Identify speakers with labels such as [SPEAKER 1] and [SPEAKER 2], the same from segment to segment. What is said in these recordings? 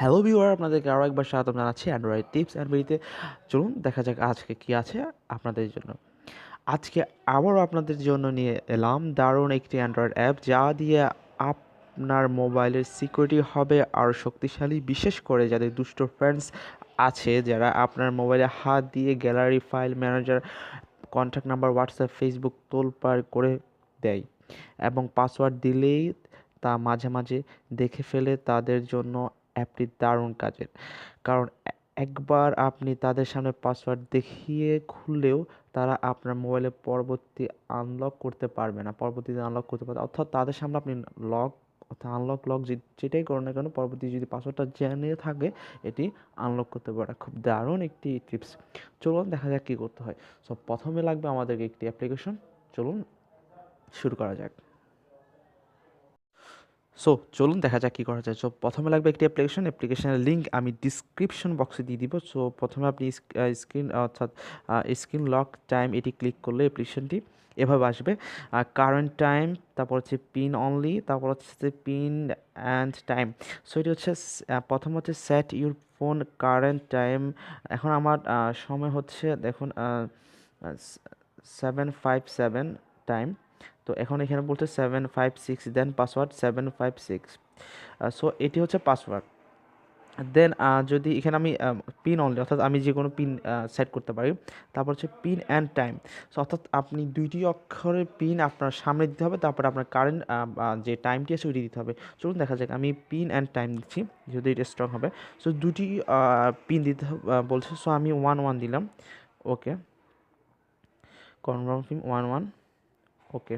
[SPEAKER 1] Hello viewer আপনাদেরকে আরও একবার স্বাগতম জানাচ্ছি অ্যান্ড্রয়েড টিপস অ্যান্ড বিডিতে চলুন, দেখা যাক আজকে কি আছে আপনাদের জন্য। আজকে আবারও আপনাদের জন্য নিয়ে এলাম দারুণ একটি অ্যান্ড্রয়েড অ্যাপ যা দিয়ে আপনার মোবাইলের সিকিউরিটি হবে আরও শক্তিশালী, বিশেষ করে যাদের দুষ্ট ফ্রেন্ডস আছে, যারা আপনার মোবাইলে হাত দিয়ে gallery file manager contact number WhatsApp Facebook তোলপাড় করে দেয় এবং পাসওয়ার্ড দিলেই তা মাঝে মাঝে দেখে ফেলে তাদের জন্য অ্যাপটি দারুণ কাজের। কারণ একবার আপনি তাদের সামনে পাসওয়ার্ড দেখিয়ে খুললেও তারা আপনার মোবাইলে পরবর্তী আনলক করতে পারবে না। পরবর্তীতে আনলক করতে পারবে অর্থাৎ তাদের সামনে আপনি লক, অর্থাৎ আনলক, লক যেটাই করুন না কেন, পরবর্তী যদি পাসওয়ার্ডটা জেনে থাকে, এটি আনলক করতে পারে খুব দারুণ একটি টিপস। চলুন দেখা যাক কী করতে হয়। সো, প্রথমে লাগবে আমাদেরকে একটি অ্যাপ্লিকেশন। চলুন শুরু করা যাক। সো চলুন দেখা যাক কী করা যায়। সো প্রথমে লাগবে একটি অ্যাপ্লিকেশন অ্যাপ্লিকেশনের লিঙ্ক আমি ডিসক্রিপশন বক্সে দিয়ে দিব। সো প্রথমে আপনি স্ক্রিন অর্থাৎ স্ক্রিন লক টাইম এটি ক্লিক করলে অ্যাপ্লিকেশনটি এভাবে আসবে। কারেন্ট টাইম তারপর হচ্ছে পিন অনলি তারপর হচ্ছে পিন অ্যান্ড টাইম সো এটি হচ্ছে প্রথম হচ্ছে set your phone current time এখন আমার সময় হচ্ছে, দেখুন সেভেন ফাইভ সেভেন টাইম তো এখন এখানে বলছে seven five six then password seven five six so এটি হচ্ছে পাসওয়ার্ড দেন যদি এখানে আমি পিন অনলি অর্থাৎ আমি যে কোনো পিন সেট করতে পারি, তারপর হচ্ছে পিন অ্যান্ড টাইম সো অর্থাৎ আপনি দুইটি অক্ষরের পিন আপনার সামনে দিতে হবে, তারপর আপনার কারেন্ট যে টাইমটি আছে ওইটি দিতে হবে। চলুন দেখা যাক, আমি পিন অ্যান্ড টাইম দিচ্ছি, যদি এটা স্ট্রং হবে। সো দুটি পিন দিতে বলছে সো আমি ওয়ান ওয়ান দিলাম okay confirm pin one one okay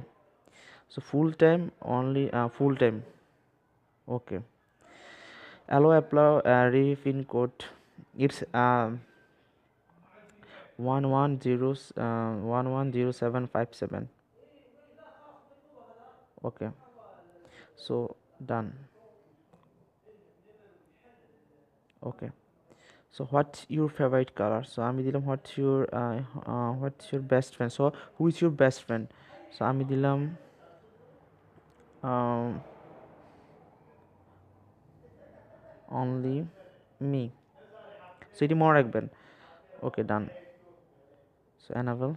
[SPEAKER 1] so full time only uh, full time okay allow apply uh, refin code it's um uh, one one zero seven five seven okay so done okay so what's your favorite color so আমি দিলাম what's your uh, uh, what's your best friend so who is your best friend so আমি দিলাম only me. So, এটি মনে রাখবেন। Okay done so enable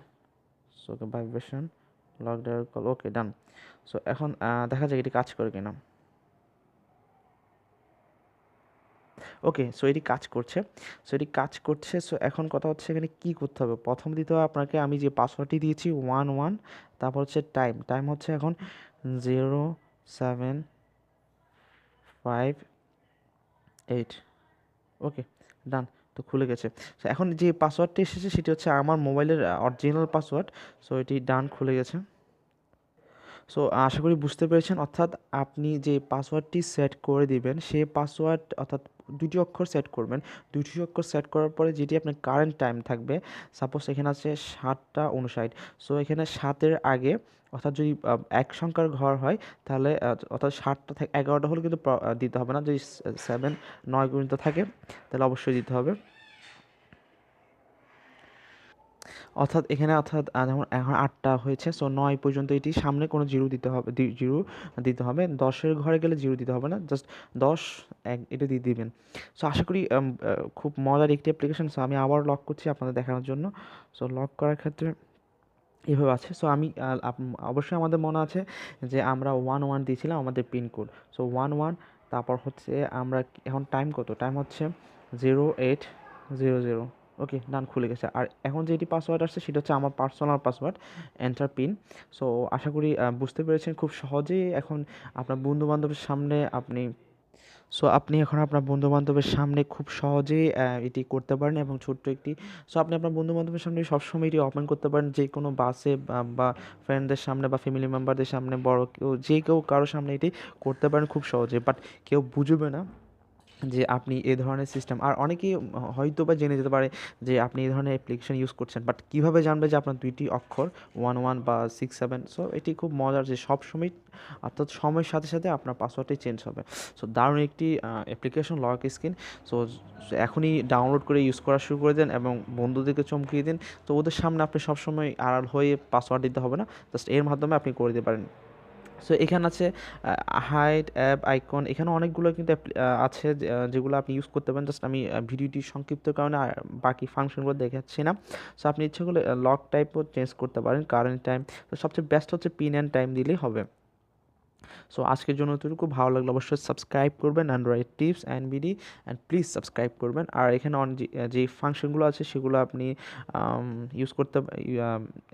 [SPEAKER 1] so okay vibration lock dial call okay done so এখন দেখা যাক এটি কাজ করে কিনা। ওকে সো এটি কাজ করছে। সো এটি কাজ করছে। সো এখন কথা হচ্ছে এখানে কী করতে হবে? প্রথম দিতে হবে আপনাকে আমি যে পাসওয়ার্ডটি দিয়েছি ওয়ান ওয়ান তারপর হচ্ছে টাইম টাইম হচ্ছে এখন zero seven five eight. Okay, done, তো খুলে গেছে। এখন যে পাসওয়ার্ডটি এসেছে সেটি হচ্ছে আমার মোবাইলের অরিজিনাল পাসওয়ার্ড সো এটি ডান খুলে গেছে। সো আশা করি বুঝতে পেরেছেন, অর্থাৎ আপনি যে পাসওয়ার্ডটি সেট করে দিবেন, সে পাসওয়ার্ড, অর্থাৎ দুটি অক্ষর সেট করবেন। দুটি অক্ষর সেট করার পরে যেটি আপনার কারেন্ট টাইম থাকবে সাপোজ এখানে আছে সাতটা উনষাট সো এখানে সাতের আগে অর্থাৎ যদি এক সংখ্যার ঘর হয়, তাহলে অর্থাৎ সাতটা থাকে এগারোটা হলে কিন্তু দিতে হবে না। যদি সেভেন নয় গুণিত থাকে, তাহলে অবশ্যই দিতে হবে। অর্থাৎ এখানে অর্থাৎ যেমন এখন আটটা হয়েছে সো নয় পর্যন্ত এটি সামনে কোনো জিরো দিতে হবে জিরো দিতে হবে। দশের ঘরে গেলে জিরো দিতে হবে না জাস্ট দশ, এক, এটা দিয়ে দিবেন। সো আশা করি খুব মজার একটি অ্যাপ্লিকেশন সো আমি আবার লক করছি আপনাদের দেখানোর জন্য। সো লক করার ক্ষেত্রে এভাবে আছে। সো আমি অবশ্যই আমাদের মনে আছে যে আমরা ওয়ান ওয়ান দিয়েছিলাম আমাদের পিনকোড সো ওয়ান ওয়ান তারপর হচ্ছে আমরা এখন টাইম কত? টাইম হচ্ছে zero eight zero zero okay, done খুলে গেছে। আর এখন যেটি পাসওয়ার্ড আসছে, সেটা হচ্ছে আমার personal password enter pin so আশা করি বুঝতে পেরেছেন খুব সহজেই এখন আপনার বন্ধু বান্ধবের সামনে আপনি সো আপনি এখন আপনার বন্ধু বান্ধবের সামনে খুব সহজেই এটি করতে পারেন এবং ছোট্ট একটি সো আপনি আপনার বন্ধু বান্ধবের সামনে সবসময় এটি ওপেন করতে পারেন। যে কোনো বাসে বা ফ্রেন্ডদের সামনে বা ফ্যামিলি মেম্বারদের সামনে, বড় কেউ, যে কেউ কারোর সামনে এটি করতে পারেন খুব সহজে। বাট কেউ বুঝবে না যে আপনি এ ধরনের সিস্টেম আর অনেকেই হয়তো বা জেনে যেতে পারে যে আপনি এই ধরনের অ্যাপ্লিকেশন ইউজ করছেন বাট কীভাবে জানবে যে আপনার দুইটি অক্ষর ওয়ান ওয়ান বা সিক্স সেভেন সো এটি খুব মজার যে সব সময় অর্থাৎ সময়ের সাথে সাথে আপনার পাসওয়ার্ডটি চেঞ্জ হবে। সো দারুণ একটি অ্যাপ্লিকেশন লক স্ক্রিন সো এখনই ডাউনলোড করে ইউজ করা শুরু করে দেন এবং বন্ধুদেরকে চমকিয়ে দিন। তো ওদের সামনে আপনি সবসময় আড়াল হয়ে পাসওয়ার্ড দিতে হবে না। জাস্ট এর মাধ্যমে আপনি করে দিতে পারেন। সো এখানে আছে হাইট অ্যাপ আইকন এখানে অনেকগুলো কিন্তু আছে যেগুলো আপনি ইউজ করতে পারেন। জাস্ট আমি ভিডিওটি সংক্ষিপ্ত কারণে বাকি ফাংশনগুলো দেখাচ্ছি না। সো আপনি ইচ্ছে করলে লক টাইপও চেঞ্জ করতে পারেন কারেন্ট টাইম তো সবচেয়ে বেস্ট হচ্ছে পিন অ্যান্ড টাইম দিলেই হবে। সো আজকের জন্য এতটুকু। ভালো লাগলে অবশ্যই সাবস্ক্রাইব করবেন Android tips and BD and please subscribe করবেন। আর এখানে অন যে ফাংশনগুলো আছে, সেগুলো আপনি ইউজ করতে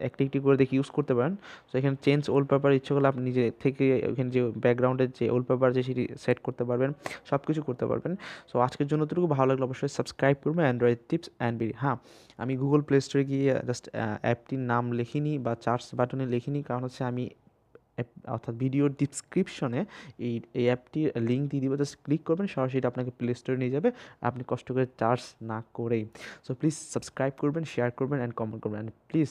[SPEAKER 1] একটি একটি করে দেখে ইউজ করতে পারেন। সো এখানে চেঞ্জ ওল্ড পেপার ইচ্ছে করলে আপনি নিজে থেকে এখানে যে ব্যাকগ্রাউন্ডের যে ওল্ড পেপার যে সেটি সেট করতে পারবেন সব কিছু করতে পারবেন। সো আজকের জন্য এতটুকু। ভালো লাগলে অবশ্যই সাবস্ক্রাইব করবেন অ্যান্ড্রয়েড টিপস অ্যান্ড বিডি হ্যাঁ আমি গুগল প্লে স্টোরে গিয়ে জাস্ট অ্যাপটির নাম লিখিনি বা চার্জ বাটনে লিখিনি, কারণ হচ্ছে আমি অর্থাৎ ভিডিওর ডিসক্রিপশনে এই এই অ্যাপটির লিঙ্ক দিয়ে দিব। জাস্ট ক্লিক করবেন, সরাসরি আপনাকে প্লে স্টোরে নিয়ে যাবে। আপনি কষ্ট করে চার্জ না করেই। সো প্লিজ সাবস্ক্রাইব করবেন শেয়ার করবেন অ্যান্ড কমেন্ট করবেন। অ্যান্ড প্লিজ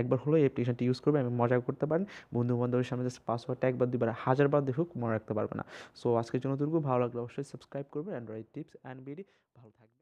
[SPEAKER 1] একবার হলো এই অ্যাপ্লিকেশনটি ইউজ করবে আমি মজা করতে পারেন। বন্ধু বান্ধবের সামনে জাস্ট পাসওয়ার্ডটা একবার দুবার হাজারবার দেখুক, মনে রাখতে পারবে না। সো আজকের জন্য দুর্গ ভালো লাগলে অবশ্যই সাবস্ক্রাইব করবেন। অ্যান্ড্রয়েড টিপস অ্যান্ড বিডি ভালো থাকবে